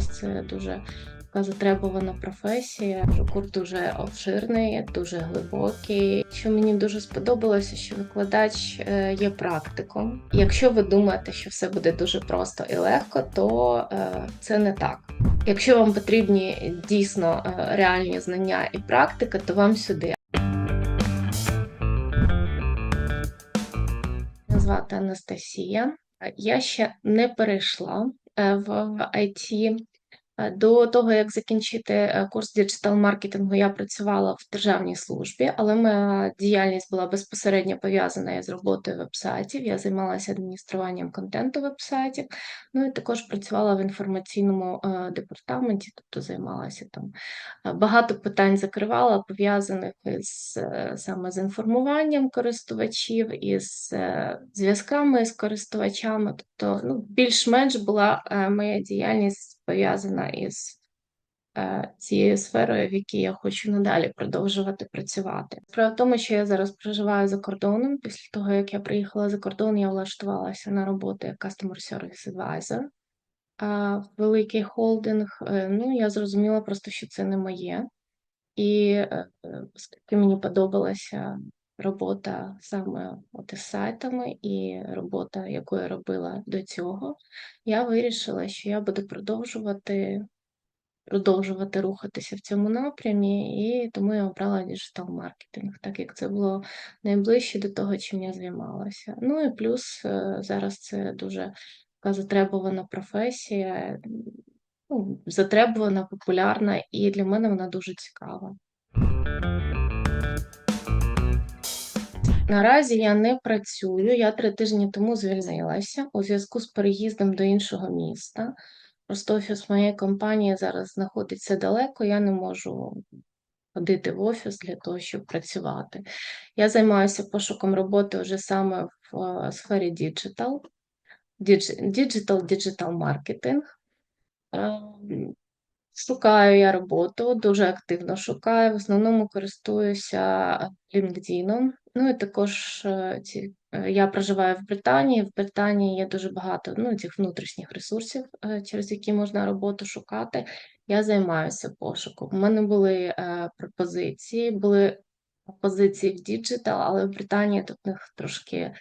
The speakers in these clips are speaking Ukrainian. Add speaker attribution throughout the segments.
Speaker 1: Зараз це дуже така затребувана професія. Курс дуже обширний, дуже глибокий. Що мені дуже сподобалося, що викладач е, є практиком. Якщо ви думаєте, що все буде дуже просто і легко, то е, це не так. Якщо вам потрібні дійсно е, реальні знання і практика, то вам сюди. Звати Анастасія. Я ще не перейшла в IT. Е, До того, як закінчити е, курс діджитал-маркетингу, я працювала в державній службі, але моя діяльність була безпосередньо пов'язана із роботою вебсайтів. Я займалася адмініструванням контенту вебсайтів, ну і також працювала в інформаційному е, департаменті, тобто займалася там багато питань закривала, пов'язаних із саме з інформуванням користувачів, із зв'язками з користувачами. Тобто, ну, більш-менш була моя діяльність пов'язана із е, цією сферою, в якій я хочу надалі продовжувати працювати. Справа в тому, що я зараз проживаю за кордоном. Після того, як я приїхала за кордон, я влаштувалася на роботу як Customer Service Advisor в великий холдинг. Е, Ну, я зрозуміла просто, що це не моє. І е, оскільки мені подобалася робота саме от із сайтами і робота, яку я робила до цього, я вирішила, що я буду продовжувати, продовжувати рухатися в цьому напрямі, і тому я обрала діджитал-маркетинг, так як це було найближче до того, чим я займалася. Ну і плюс е, зараз це дуже така затребувана професія ну, затребувана, популярна, і для мене вона дуже цікава. Наразі я не працюю. Я три тижні тому звільнилася у зв'язку з переїздом до іншого міста. Просто офіс моєї компанії зараз знаходиться далеко, я не можу ходити в офіс для того, щоб працювати. Я займаюся пошуком роботи вже саме в е, сфері діджитал, діджитал, діджитал маркетинг. Ем, Шукаю я роботу, дуже активно шукаю. В основному користуюся LinkedIn. Ну і також е, ці, е, я проживаю в Британії. В Британії є дуже багато ну, цих внутрішніх ресурсів, е, через які можна роботу шукати. Я займаюся пошуком. У мене були пропозиції, були пропозиції в діджитал, але в Британії тут в них трошки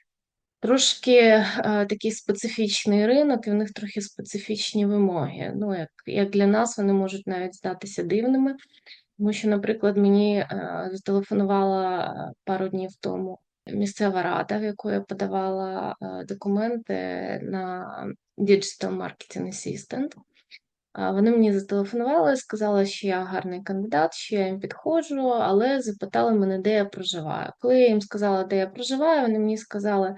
Speaker 1: Трошки е, такий специфічний ринок, і в них трохи специфічні вимоги. Ну, як як для нас, вони можуть навіть здатися дивними, тому що, наприклад, мені е, зателефонувала пару днів тому місцева рада, в яку я подавала е, документи на Digital Marketing Assistant. Вони мені зателефонували, сказали, що я гарний кандидат, що я їм підходжу, але запитали мене, де я проживаю. Коли я їм сказала, де я проживаю, вони мені сказали.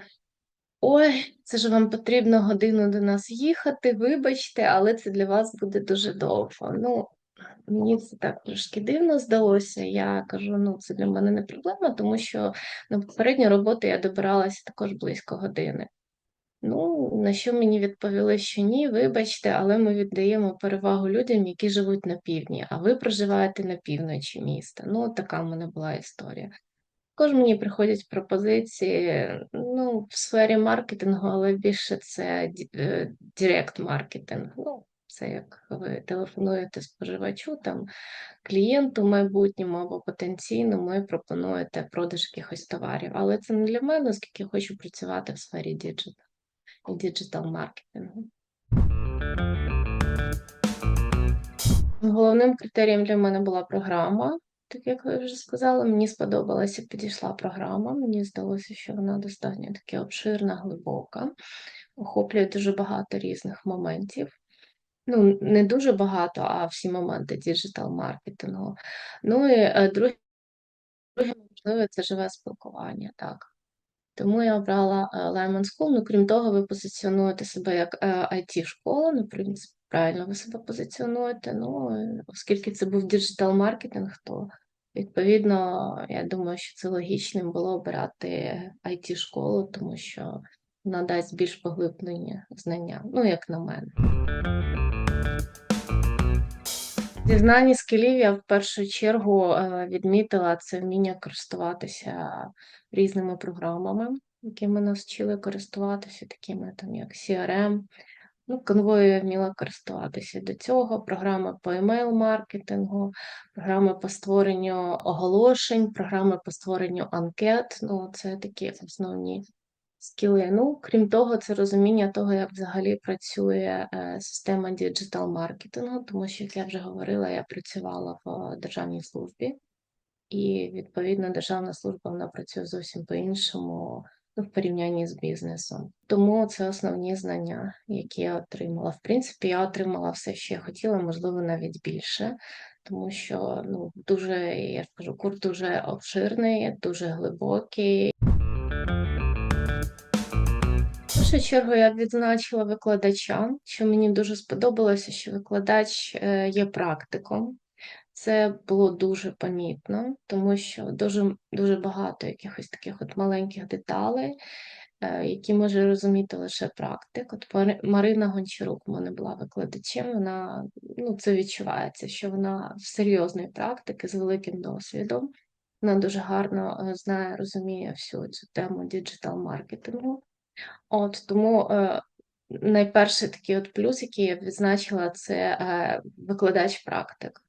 Speaker 1: Ой, це ж вам потрібно годину до нас їхати, вибачте, але це для вас буде дуже довго. Ну, мені це так трошки дивно здалося. Я кажу, ну це для мене не проблема, тому що на попередню роботу я добиралася також близько години. Ну, на що мені відповіли, що ні, вибачте, але ми віддаємо перевагу людям, які живуть на півдні, а ви проживаєте на півночі міста. Ну, така в мене була історія. Також мені приходять пропозиції ну, в сфері маркетингу, але більше це директ маркетинг. Ну, це як ви телефонуєте споживачу, там клієнту майбутньому або потенційному і пропонуєте продаж якихось товарів. Але це не для мене, оскільки я хочу працювати в сфері діджитал і діджитал маркетингу. Головним критерієм для мене була програма. Так як ви вже сказали, мені сподобалася, підійшла програма. Мені здалося, що вона достатньо таки обширна, глибока, охоплює дуже багато різних моментів. Ну, не дуже багато, а всі моменти діджитал-маркетингу. Ну і е, друге, можливо, це живе спілкування, так. Тому я обрала е, Lemon School. Ну, крім того, ви позиціонуєте себе як IT-школа, ну, в принципі, правильно ви себе позиціонуєте. Ну, оскільки це був діджитал-маркетинг, то Відповідно, я думаю, що це логічним було обирати it школу тому що вона дасть більш поглиблені знання, ну, як на мене. Зі знань скілів я в першу чергу е, відмітила це вміння користуватися різними програмами, якими нас вчили користуватися, такими там як CRM, Ну, конвою я вміла користуватися до цього. Програми по емейл-маркетингу, програми по створенню оголошень, програми по створенню анкет. Ну, це такі основні скіли. Ну, крім того, це розуміння того, як взагалі працює е, система діджитал-маркетингу, тому що, як я вже говорила, я працювала в державній службі, і відповідно державна служба вона працює зовсім по-іншому ну, в порівнянні з бізнесом. Тому це основні знання, які я отримала. В принципі, я отримала все, що я хотіла, можливо, навіть більше. Тому що ну дуже я ж кажу, курс дуже обширний, дуже глибокий. Першу чергу я відзначила викладача, що мені дуже сподобалося, що викладач е, є практиком. Це було дуже помітно, тому що дуже дуже багато якихось таких от маленьких деталей, е, які може розуміти лише практик. От Марина Гончарук у мене була викладачем, вона ну, це відчувається, що вона серйозної практики з великим досвідом. Вона дуже гарно е, знає, розуміє всю цю тему діджитал-маркетингу. От тому е, найперший такий от плюс, який я відзначила, це е, викладач-практик.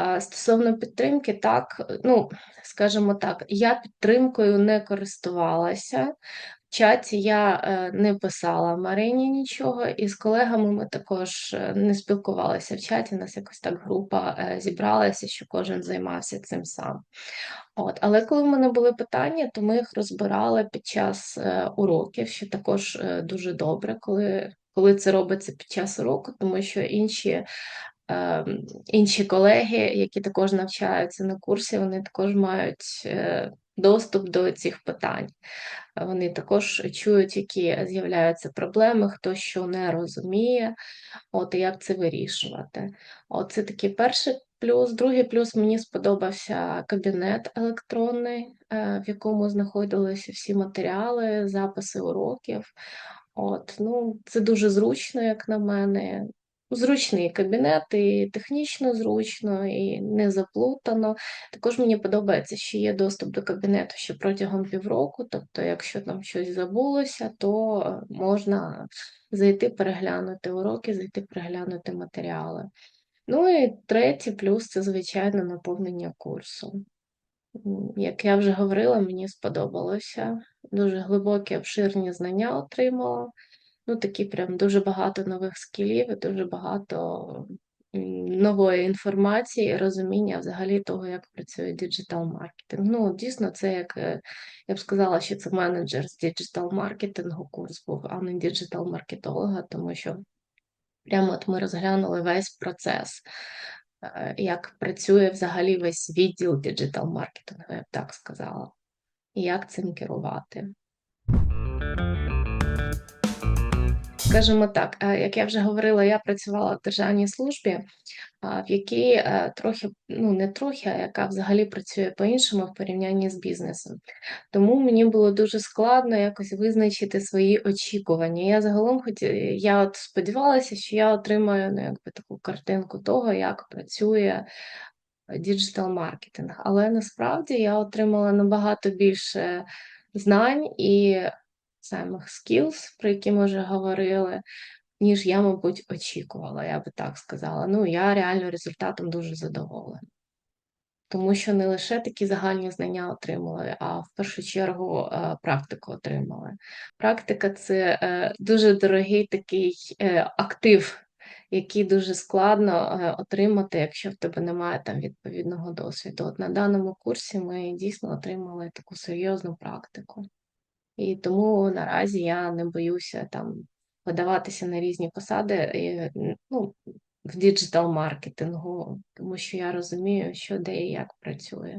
Speaker 1: Е, стосовно підтримки, так, ну, скажімо так, я підтримкою не користувалася. Чаті я е, не писала Марині нічого, і з колегами ми також е, не спілкувалися в чаті. У нас якось так група е, зібралася, що кожен займався цим сам. От, Але коли в мене були питання, то ми їх розбирали під час уроків, що також дуже добре, коли коли це робиться під час уроку, тому що інші інші колеги, які також навчаються на курсі, вони також мають доступ до цих питань. Вони також чують, які з'являються проблеми, хто що не розуміє, от і як це вирішувати. От Це такий перший плюс. Другий плюс мені сподобався кабінет електронний, е, в якому знаходилися всі матеріали, записи уроків. От, ну, Це дуже зручно, як на мене. Зручний кабінет, і технічно зручно, і не заплутано. Також мені подобається, що є доступ до кабінету ще протягом півроку. Тобто, якщо там щось забулося, то можна зайти переглянути уроки, зайти переглянути матеріали. Ну і третій плюс це, звичайно, наповнення курсу. Як я вже говорила, мені сподобалося. Дуже глибокі, обширні знання отримала. Ну, такі прям дуже багато нових скілів і дуже багато нової інформації, розуміння взагалі того, як працює діджитал-маркетинг. Ну, дійсно, це як е, я б сказала, що це менеджер з діджитал-маркетингу курс був, а не діджитал-маркетолога, тому що прямо от ми розглянули весь процес. Е, як працює взагалі весь відділ діджитал-маркетингу, я б так сказала, і як цим керувати. Скажімо так, е, як я вже говорила, я працювала в державній службі, в якій е, трохи, ну не трохи, а яка взагалі працює по-іншому в порівнянні з бізнесом. Тому мені було дуже складно якось визначити свої очікування. Я загалом хоч я от сподівалася, що я отримаю ну, якби таку картинку того, як працює діджитал-маркетинг. Але насправді я отримала набагато більше знань і самих skills, про які ми вже говорили, ніж я, мабуть, очікувала, я би так сказала. Ну, я реально результатом дуже задоволена. Тому що не лише такі загальні знання отримали, а в першу чергу е, практику отримали. Практика це е, дуже дорогий такий е, актив, який дуже складно отримати, якщо в тебе немає там відповідного досвіду. От на даному курсі ми дійсно отримали таку серйозну практику. І тому наразі я не боюся там подаватися на різні посади ну, в діджитал-маркетингу, тому що я розумію, що де і як працює.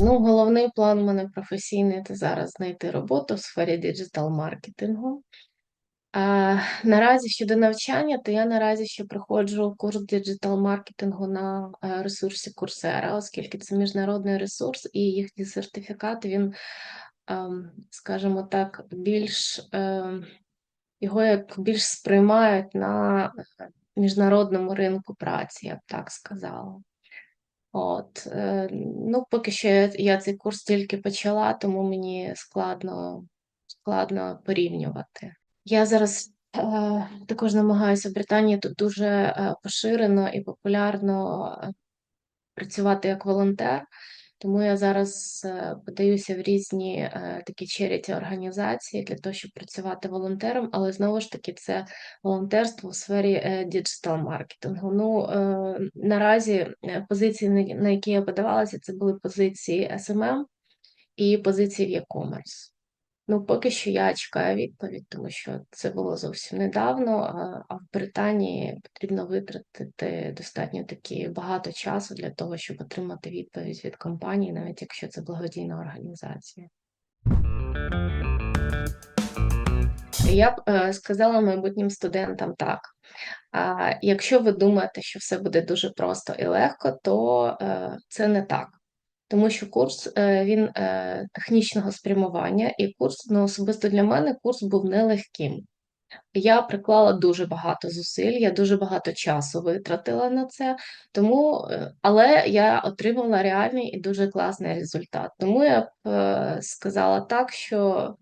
Speaker 1: Ну, Головний план у мене професійний це зараз знайти роботу в сфері діджитал-маркетингу. Наразі щодо навчання, то я наразі ще проходжу курс діджитал-маркетингу на е, ресурсі Coursera, оскільки це міжнародний ресурс, і їхній сертифікат, він, ем, скажімо так, більш ем, його як більш сприймають на міжнародному ринку праці, я б так сказала. От, е, ну, поки що я цей курс тільки почала, тому мені складно складно порівнювати. Я зараз е, також намагаюся в Британії тут дуже е, поширено і популярно е, працювати як волонтер. Тому я зараз е, подаюся в різні е, такі черіті організації для того, щоб працювати волонтером, але знову ж таки це волонтерство у сфері діджитал маркетингу. Ну е, наразі е, позиції, на які я подавалася, це були позиції SMM і позиції в e-commerce. Ну, поки що я чекаю відповідь, тому що це було зовсім недавно, а, в Британії потрібно витратити достатньо таки багато часу для того, щоб отримати відповідь від компанії, навіть якщо це благодійна організація. Я б е, сказала майбутнім студентам так. Якщо ви думаєте, що все буде дуже просто і легко, то е, це не так. Тому що курс е, він е, технічного спрямування, і курс, ну особисто для мене, курс був нелегким. Я приклала дуже багато зусиль, я дуже багато часу витратила на це, тому, е, але я отримала реальний і дуже класний результат. Тому я б сказала так, що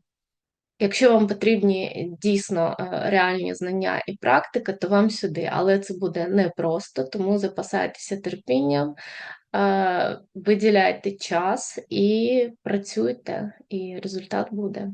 Speaker 1: якщо вам потрібні дійсно реальні знання і практика, то вам сюди, але це буде непросто, тому запасайтеся терпінням, виділяйте час і працюйте, і результат буде.